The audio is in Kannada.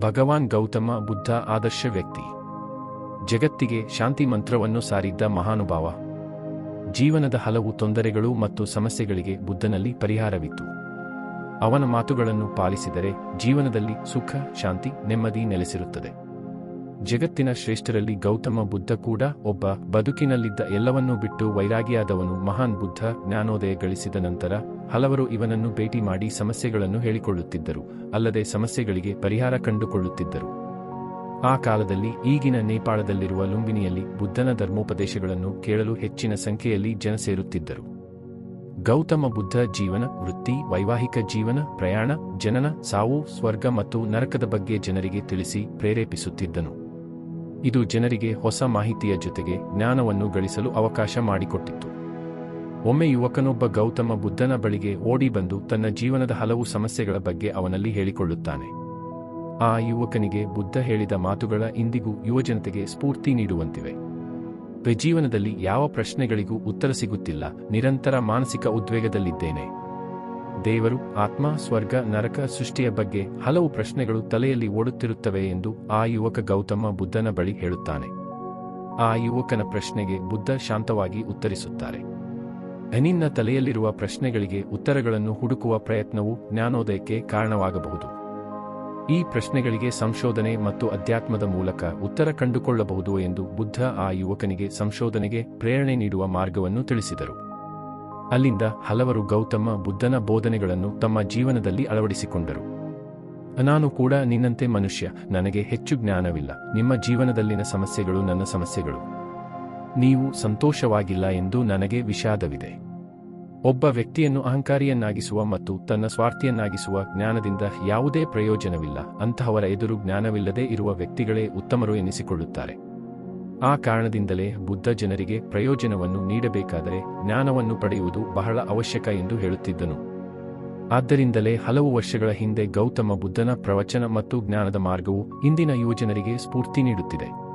ಭಗವಾನ್ ಗೌತಮ ಬುದ್ಧ ಆದರ್ಶ ವ್ಯಕ್ತಿ. ಜಗತ್ತಿಗೆ ಶಾಂತಿ ಮಂತ್ರವನ್ನು ಸಾರಿದ್ದ ಮಹಾನುಭಾವ. ಜೀವನದ ಹಲವು ತೊಂದರೆಗಳು ಮತ್ತು ಸಮಸ್ಯೆಗಳಿಗೆ ಬುದ್ಧನಲ್ಲಿ ಪರಿಹಾರವಿತ್ತು. ಅವನ ಮಾತುಗಳನ್ನು ಪಾಲಿಸಿದರೆ ಜೀವನದಲ್ಲಿ ಸುಖ, ಶಾಂತಿ, ನೆಮ್ಮದಿ ನೆಲೆಸಿರುತ್ತದೆ. ಜಗತ್ತಿನ ಶ್ರೇಷ್ಠರಲ್ಲಿ ಗೌತಮ ಬುದ್ಧ ಕೂಡ ಒಬ್ಬ ಬದುಕಿನಲ್ಲಿದ್ದ ಎಲ್ಲವನ್ನೂ ಬಿಟ್ಟು ವೈರಾಗಿಯಾದವನು ಮಹಾನ್ ಬುದ್ಧ ಜ್ಞಾನೋದಯ ಗಳಿಸಿದ ನಂತರ ಹಲವರು ಇವನನ್ನು ಭೇಟಿ ಮಾಡಿ ಸಮಸ್ಯೆಗಳನ್ನು ಹೇಳಿಕೊಳ್ಳುತ್ತಿದ್ದರು, ಅಲ್ಲದೆ ಸಮಸ್ಯೆಗಳಿಗೆ ಪರಿಹಾರ ಕಂಡುಕೊಳ್ಳುತ್ತಿದ್ದರು. ಆ ಕಾಲದಲ್ಲಿ ಈಗಿನ ನೇಪಾಳದಲ್ಲಿರುವ ಲುಂಬಿನಿಯಲ್ಲಿ ಬುದ್ಧನ ಧರ್ಮೋಪದೇಶಗಳನ್ನು ಕೇಳಲು ಹೆಚ್ಚಿನ ಸಂಖ್ಯೆಯಲ್ಲಿ ಜನ ಸೇರುತ್ತಿದ್ದರು. ಗೌತಮ ಬುದ್ಧ ಜೀವನ, ವೃತ್ತಿ, ವೈವಾಹಿಕ ಜೀವನ, ಪ್ರಯಾಣ, ಜನನ, ಸಾವು, ಸ್ವರ್ಗ ಮತ್ತು ನರಕದ ಬಗ್ಗೆ ಜನರಿಗೆ ತಿಳಿಸಿ ಪ್ರೇರೇಪಿಸುತ್ತಿದ್ದನು. ಇದು ಜನರಿಗೆ ಹೊಸ ಮಾಹಿತಿಯ ಜೊತೆಗೆ ಜ್ಞಾನವನ್ನು ಗಳಿಸಲು ಅವಕಾಶ ಮಾಡಿಕೊಟ್ಟಿತ್ತು. ಒಮ್ಮೆ ಯುವಕನೊಬ್ಬ ಗೌತಮ ಬುದ್ಧನ ಬಳಿಗೆ ಓಡಿ ಬಂದು ತನ್ನ ಜೀವನದ ಹಲವು ಸಮಸ್ಯೆಗಳ ಬಗ್ಗೆ ಅವನಲ್ಲಿ ಹೇಳಿಕೊಳ್ಳುತ್ತಾನೆ. ಆ ಯುವಕನಿಗೆ ಬುದ್ಧ ಹೇಳಿದ ಮಾತುಗಳ ಇಂದಿಗೂ ಯುವಜನತೆಗೆ ಸ್ಫೂರ್ತಿ ನೀಡುವಂತಿವೆ. ಜೀವನದಲ್ಲಿ ಯಾವ ಪ್ರಶ್ನೆಗಳಿಗೂ ಉತ್ತರ ಸಿಗುತ್ತಿಲ್ಲ, ನಿರಂತರ ಮಾನಸಿಕ ಉದ್ವೇಗದಲ್ಲಿದ್ದೇನೆ. ದೇವರು ಆತ್ಮ, ಸ್ವರ್ಗ, ನರಕ ಸೃಷ್ಟಿಯ ಬಗ್ಗೆ ಹಲವು ಪ್ರಶ್ನೆಗಳು ತಲೆಯಲ್ಲಿ ಓಡುತ್ತಿರುತ್ತವೆ ಎಂದು ಆ ಯುವಕ ಗೌತಮ ಬುದ್ಧನ ಬಳಿ ಹೇಳುತ್ತಾನೆ. ಆ ಯುವಕನ ಪ್ರಶ್ನೆಗೆ ಬುದ್ಧ ಶಾಂತವಾಗಿ ಉತ್ತರಿಸುತ್ತಾರೆ. ನಿನ್ನ ತಲೆಯಲ್ಲಿರುವ ಪ್ರಶ್ನೆಗಳಿಗೆ ಉತ್ತರಗಳನ್ನು ಹುಡುಕುವ ಪ್ರಯತ್ನವು ಜ್ಞಾನೋದಯಕ್ಕೆ ಕಾರಣವಾಗಬಹುದು. ಈ ಪ್ರಶ್ನೆಗಳಿಗೆ ಸಂಶೋಧನೆ ಮತ್ತು ಅಧ್ಯಾತ್ಮದ ಮೂಲಕ ಉತ್ತರ ಕಂಡುಕೊಳ್ಳಬಹುದು ಎಂದು ಬುದ್ಧ ಆ ಯುವಕನಿಗೆ ಸಂಶೋಧನೆಗೆ ಪ್ರೇರಣೆ ನೀಡುವ ಮಾರ್ಗವನ್ನು ತಿಳಿಸಿದರು. ಅಲ್ಲಿಂದ ಹಲವರು ಗೌತಮ ಬುದ್ಧನ ಬೋಧನೆಗಳನ್ನು ತಮ್ಮ ಜೀವನದಲ್ಲಿ ಅಳವಡಿಸಿಕೊಂಡರು. ನಾನು ಕೂಡ ನಿನ್ನಂತೆ ಮನುಷ್ಯ, ನನಗೆ ಹೆಚ್ಚು ಜ್ಞಾನವಿಲ್ಲ. ನಿಮ್ಮ ಜೀವನದಲ್ಲಿನ ಸಮಸ್ಯೆಗಳು ನನ್ನ ಸಮಸ್ಯೆಗಳು. ನೀವು ಸಂತೋಷವಾಗಿಲ್ಲ ಎಂದು ನನಗೆ ವಿಷಾದವಿದೆ. ಒಬ್ಬ ವ್ಯಕ್ತಿಯನ್ನು ಅಹಂಕಾರಿಯನ್ನಾಗಿಸುವ ಮತ್ತು ತನ್ನ ಸ್ವಾರ್ಥಿಯನ್ನಾಗಿಸುವ ಜ್ಞಾನದಿಂದ ಯಾವುದೇ ಪ್ರಯೋಜನವಿಲ್ಲ. ಅಂತಹವರ ಎದುರು ಜ್ಞಾನವಿಲ್ಲದೆ ಇರುವ ವ್ಯಕ್ತಿಗಳೇ ಉತ್ತಮರು ಎನಿಸಿಕೊಳ್ಳುತ್ತಾರೆ. ಆ ಕಾರಣದಿಂದಲೇ ಬುದ್ಧ ಜನರಿಗೆ ಪ್ರಯೋಜನವನ್ನು ನೀಡಬೇಕಾದರೆ ಜ್ಞಾನವನ್ನು ಪಡೆಯುವುದು ಬಹಳ ಅವಶ್ಯಕ ಎಂದು ಹೇಳುತ್ತಿದ್ದನು. ಆದ್ದರಿಂದಲೇ ಹಲವು ವರ್ಷಗಳ ಹಿಂದೆ ಗೌತಮ ಬುದ್ಧನ ಪ್ರವಚನ ಮತ್ತು ಜ್ಞಾನದ ಮಾರ್ಗವು ಇಂದಿನ ಯುವಜನರಿಗೆ ಸ್ಫೂರ್ತಿ ನೀಡುತ್ತಿದೆ.